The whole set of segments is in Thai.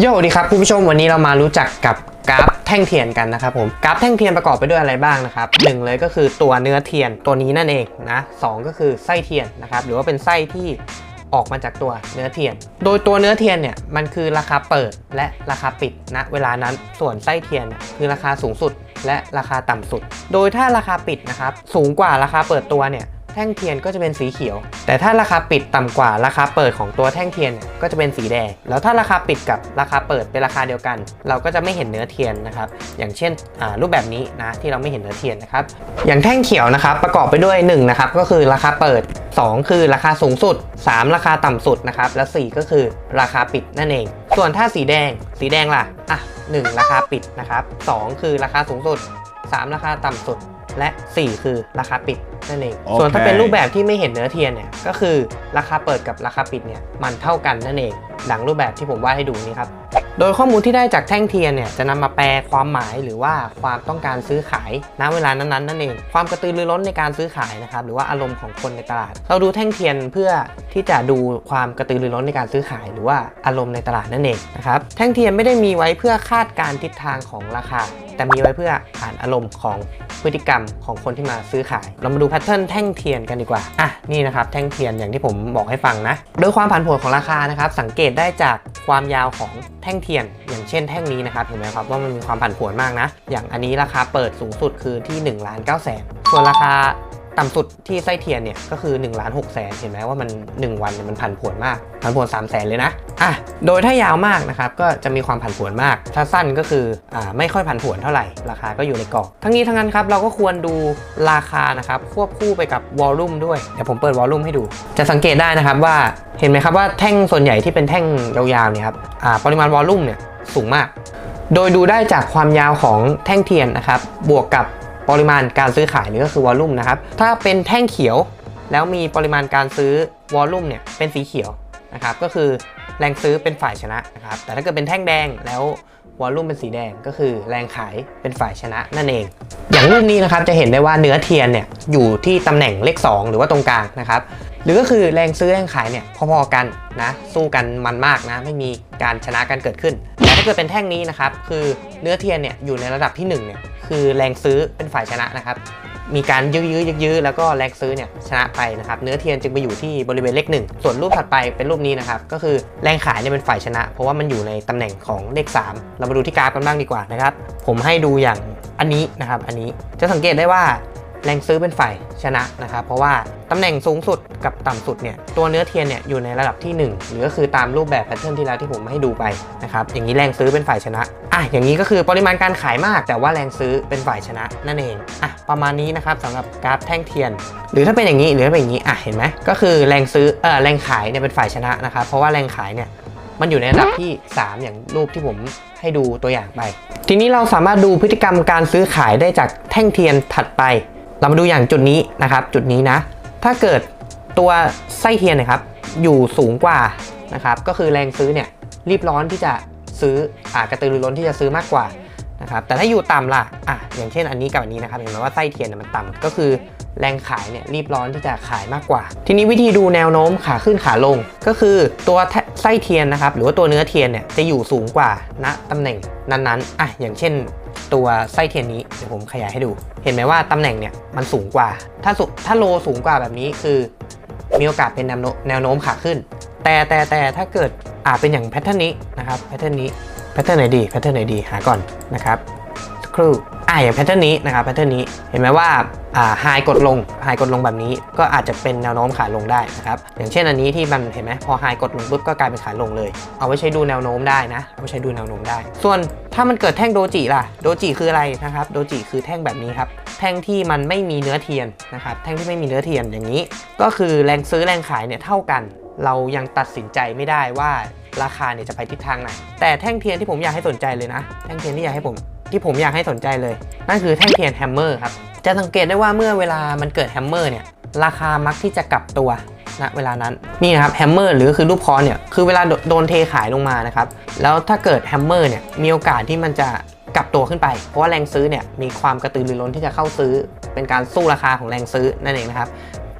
โยดีครับคุณผู้ชมวันนี้เรามารู้จักกับกราฟแท่งเทียนกันนะครับผมกราฟแท่งเทียนประกอบไปด้วยอะไรบ้างนะครับหนึ่งเลยก็คือตัวเนื้อเทียนตัวนี้นั่นเองนะสองก็คือไส้เทียนนะครับหรือว่าเป็นไส้ที่ออกมาจากตัวเนื้อเทียน โดยตัวเนื้อเทียนเนี่ยมันคือราคาเปิดและราคาปิดณเวลานั้นส่วนไส้เทียนคือราคาสูงสุดและราคาต่ำสุด โดยถ้าราคาปิดนะครับสูงกว่าราคาเปิดตัวเนี่ย แท่งเทียนก็จะเป็นสีเขียว แต่ถ้าราคาปิดต่ำกว่าราคาเปิดของตัวแท่งเทียนก็จะเป็นสีแดง แล้วถ้าราคาปิดกับราคาเปิดเป็นราคาเดียวกัน เราก็จะไม่เห็นเนื้อเทียนนะครับอย่างเช่นรูปแบบนี้นะที่เราไม่เห็นเนื้อเทียนนะครับอย่างแท่งเขียวนะครับประกอบไปด้วย1นะครับก็คือราคาเปิด 2 คือราคาสูงสุด 3 ราคาต่ำสุดนะครับและ 4 ก็คือราคาปิดนั่นเอง ส่วนถ้าสีแดง สีแดงล่ะอะ1ราคาปิดนะครับ2คือราคาสูงสุด 3 ราคาต่ำสุด และ 4 คือราคาปิดนั่นเองโอเคส่วนถ้าเป็นรูปแบบที่ไม่เห็นเนื้อเทียนเนี่ยก็คือราคาเปิดกับราคาปิดเนี่ยมันเท่ากันนั่นเองดังรูปแบบที่ผมวาดให้ดูนี้ครับโดยข้อมูลที่ได้จากแท่งเทียนเนี่ยจะนำมาแปลความหมายหรือว่าความต้องการซื้อขายณเวลานั้นๆนั่นเอง ความกระตือรือร้นในการซื้อขายนะครับหรือว่าอารมณ์ของคนในตลาด เราดูแท่งเทียนเพื่อที่จะดูความกระตือรือร้นในการซื้อขาย หรือว่าอารมณ์ในตลาดนั่นเองนะครับแท่งเทียนไม่ได้มีไว้เพื่อคาดการณ์ทิศทางของราคา แต่มีไว้เพื่ออ่านอารมณ์ของ พฤติกรรมของคนที่มาซื้อขาย เรามาดูแพทเทิร์นแท่งเทียนกันดีกว่า อะ นี่นะครับแท่งเทียนอย่างที่ผมบอกให้ฟังนะ โดยความผันผวนของราคานะครับ สังเกตได้จากความยาวของแท่งเทียน อย่างเช่นแท่งนี้นะครับ เห็นไหมครับว่ามันมีความผันผวนมากนะ อย่างอันนี้ราคาเปิดสูงสุดคือที่1นึ่งล้านเก้าแสนส่วนราคา ต่ำสุดที่ไส้เทียนเนี่ยก็คือ1นึ่งล้านหกแสนเห็นไหมว่ามัน 1 วันเนี่ยมันผันผวนมากผันผวน3 0 0แสนเลยนะอะโดยถ้ายาวมากนะครับก็จะมีความผันผวนมาก ถ้าสั้นก็คืออ่าไม่ค่อยผันผวนเท่าไหร่ราคาก็อยู่ในกรอบทั้งนี้ทั้งนั้นครับเราก็ควรดูราคานะครับควบคู่ไปกับวอลลุ่มด้วยเดี๋ยวผมเปิดวอลลุ่มให้ดู จะสังเกตได้นะครับว่าเห็นไหมครับว่าแท่งส่วนใหญ่ที่เป็นแท่งยาวๆเนี่ยครับอ่าปริมาณวอลลุ่มเนี่ยสูงมาก โดยดูได้จากความยาวของแท่งเทียนนะครับบวกกับ ปริมาณการซื้อขายหรือก็คือวอลลุ่มนะครับ ถ้าเป็นแท่งเขียวแล้วมีปริมาณการซื้อวอลลุ่มเนี่ยเป็นสีเขียวนะครับ ก็คือแรงซื้อเป็นฝ่ายชนะนะครับ แต่ถ้าเกิดเป็นแท่งแดงแล้ววอลลุ่มเป็นสีแดงก็คือแรงขายเป็นฝ่ายชนะนั่นเอง อย่างรูปนี้นะครับจะเห็นได้ว่าเนื้อเทียนเนี่ยอยู่ที่ตำแหน่งเลข 2 หรือว่าตรงกลางนะครับ หรือก็คือแรงซื้อแรงขายเนี่ยพอๆกันนะสู้กันมันมากนะไม่มีการชนะกันเกิดขึ้น เกิดเป็นแท่งนี้นะครับ คือเนื้อเทียนเนี่ยอยู่ในระดับที่1เนี่ยคือแรงซื้อเป็นฝ่ายชนะนะครับมีการยื้อยื้อยื้อแล้วก็แรงซื้อเนี่ยชนะไปนะครับเนื้อเทียนจึงไปอยู่ที่บริเวณเลขหนึ่งส่วนรูปถัดไปเป็นรูปนี้นะครับก็คือแรงขายเนี่ยเป็นฝ่ายชนะ เพราะว่ามันอยู่ในตำแหน่งของเลข 3 เรามาดูที่กราฟกันบ้างดีกว่านะครับผมให้ดูอย่างอันนี้นะครับอันนี้จะสังเกตได้ว่า แรงซื้อเป็นฝ่ายชนะนะครับ เพราะว่าตำแหน่งสูงสุดกับต่ำสุดเนี่ยตัวเนื้อเทียนเนี่ยอยู่ในระดับที่ 1 หรือก็คือตามรูปแบบแพทเทิร์นที่แล้วที่ผมให้ดูไปนะครับอย่างนี้แรงซื้อเป็นฝ่ายชนะอะอย่างนี้ก็คือปริมาณการขายมาก แต่ว่าแรงซื้อเป็นฝ่ายชนะนั่นเองอะประมาณนี้นะครับสำหรับกราฟแท่งเทียน หรือถ้าเป็นอย่างนี้หรือถ้าเป็นอย่างนี้อะเห็นไหมก็คือแรงซื้อเออแรงขายเนี่ยเป็นฝ่ายชนะนะครับเพราะว่าแรงขายเนี่ยมันอยู่ในระดับที่ 3 อย่างรูปที่ผมให้ดูตัวอย่างไป ทีนี้เราสามารถดูพฤติกรรมการซื้อขายได้จากแท่งเทียนถัดไป เรามาดูอย่างจุดนี้นะครับ จุดนี้นะ ถ้าเกิดตัวไส้เทียนนะครับ อยู่สูงกว่านะครับ ก็คือแรงซื้อเนี่ยรีบร้อนที่จะซื้ออ่ากระตือรือร้นที่จะซื้อมากกว่านะครับ แต่ถ้าอยู่ต่ำล่ะอะอย่างเช่นอันนี้กับอันนี้นะครับ เห็นไหมว่าไส้เทียนเนี่ยมันต่ำก็คือแรงขายเนี่ยรีบร้อนที่จะขายมากกว่า ทีนี้วิธีดูแนวโน้มขาขึ้นขาลง ก็คือตัวไส้เทียนนะครับ หรือว่าตัวเนื้อเทียนเนี่ยจะอยู่สูงกว่าณตำแหน่งนั้นๆอะอย่างเช่น ตัวไส้เทียนนี้เดี๋ยวผมขยายให้ดู เห็นไหมว่าตำแหน่งเนี่ยมันสูงกว่า ถ้าสถ้าโลสูงกว่าแบบนี้คือมีโอกาสเป็นแนวโน้มแนวโน้มขาขึ้น แต่แต่แต่ถ้าเกิดอ่าเป็นอย่างแพทเทิร์นนี้นะครับแพทเทิร์นนี้แพทเทิร์นไหนดีแพทเทิร์นไหนดีหาก่อนนะครับสักครู่ อ่าอย่างแพทเทิร์นนี้นะครับแพทเทิร์นนี้เห็นไหมว่าอ่าไฮกดลงไฮกดลงแบบนี้ก็อาจจะเป็นแนวโน้มขาลงได้นะครับอย่างเช่นอันนี้ที่มันเห็นไหมพอไฮกดลงปุ๊บก็กลายเป็นขาลงเลย เอาไว้ใช้ดูแนวโน้มได้นะเอาไว้ใช้ดูแนวโน้มได้ ส่วนถ้ามันเกิดแท่งโดจิล่ะโดจิคืออะไรนะครับโดจิคือแท่งแบบนี้ครับแท่งที่มันไม่มีเนื้อเทียนนะครับแท่งที่ไม่มีเนื้อเทียนอย่างนี้ ก็คือแรงซื้อแรงขายเนี่ยเท่ากัน เรายังตัดสินใจไม่ได้ว่าราคาเนี่ยจะไปทิศทางไหนแต่แท่งเทียนที่ผมอยากให้สนใจเลยนะ แท่งเทียนที่อยากให้ผม ที่ผมอยากให้สนใจเลย นั่นคือแท่งเทียนแฮมเมอร์ครับ จะสังเกตได้ว่าเมื่อเวลามันเกิดแฮมเมอร์เนี่ย ราคามักที่จะกลับตัวณเวลานั้นนี่นะครับแฮมเมอร์หรือคือรูปค้อนเนี่ยคือเวลาโดโดนเทขายลงมานะครับแล้วถ้าเกิดแฮมเมอร์เนี่ยมีโอกาสที่มันจะกลับตัวขึ้นไป เพราะว่าแรงซื้อเนี่ยมีความกระตือรือร้นที่จะเข้าซื้อ เป็นการสู้ราคาของแรงซื้อนั่นเองนะครับ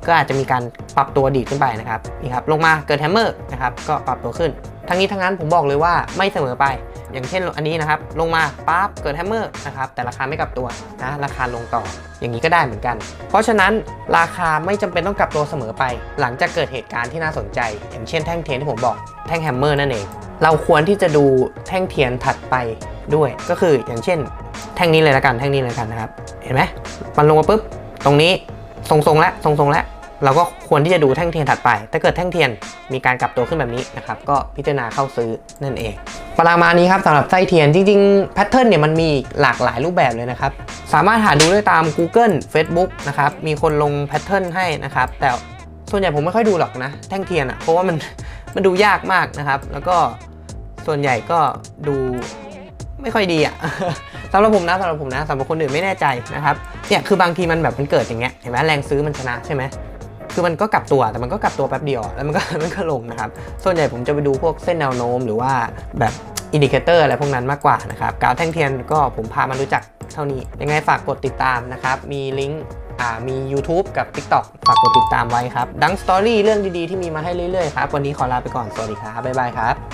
ก็อาจจะมีการปรับตัวดีดขึ้นไปนะครับนี่ครับลงมาเกิดแฮมเมอร์นะครับก็ปรับตัวขึ้น ทั้งนี้ทั้งนั้นผมบอกเลยว่าไม่เสมอไป อย่างเช่นอันนี้นะครับลงมาปั๊บเกิดแฮมเมอร์นะครับแต่ราคาไม่กลับตัวนะราคาลงต่ออย่างนี้ก็ได้เหมือนกัน เพราะฉะนั้นราคาไม่จำเป็นต้องกลับตัวเสมอไป หลังจากเกิดเหตุการณ์ที่น่าสนใจ อย่างเช่นแท่งเทียนที่ผมบอกแท่งแฮมเมอร์นั่นเองเราควรที่จะดูแท่งเทียนถัดไปด้วย ก็คืออย่างเช่น แท่งนี้เลยละกันแท่งนี้เลยละกันนะครับ เห็นไหมมันลงมาปุ๊บตรงนี้ทรงๆแล้วทรงๆแล้ว เราก็ควรที่จะดูแท่งเทียนถัดไป ถ้าเกิดแท่งเทียนมีการกลับตัวขึ้นแบบนี้นะครับ ก็พิจารณาเข้าซื้อนั่นเอง ประมาณนี้ครับสำหรับไส้เทียนจริงๆแพทเทิร์นเนี่ยมันมีหลากหลายรูปแบบเลยนะครับ สามารถหาดูได้ตาม Google Facebook นะครับ มีคนลงแพทเทิร์นให้นะครับ แต่ส่วนใหญ่ผมไม่ค่อยดูหรอกนะ แท่งเทียนอะ่ะ เพราะว่ามันมันดูยากมากนะครับ แล้วก็ส่วนใหญ่ก็ดูไม่ค่อยดีอะ่ะสำหรับผมนะสำหรับผมนะสำหรับคนอื่นไม่แน่ใจนะครับเนี่ยคือบางทีมันแบบมันเกิดอย่างเงี้ยเห็นไหมแรงซื้อมันชนะใช่ไหม คือมันก็กลับตัวแต่มันก็กลับตัวแป๊บเดียว แล้วมันก็มันก็ลงนะครับ ส่วนใหญ่ผมจะไปดูพวกเส้นแนวโน้มหรือว่าแบบอินดิเคเตอร์อะไรพวกนั้นมากกว่านะครับกราฟแท่งเทียนก็ผมพามารู้จักเท่านี้ ยังไงฝากกดติดตามนะครับ มีลิงก์อ่ามี YouTube กับ TikTok ฝากกดติดตามไว้ครับ ดังสตอรี่เรื่องดีๆที่มีมาให้เรื่อยๆครับ วันนี้ขอลาไปก่อน สวัสดีครับ บ๊ายบายครับ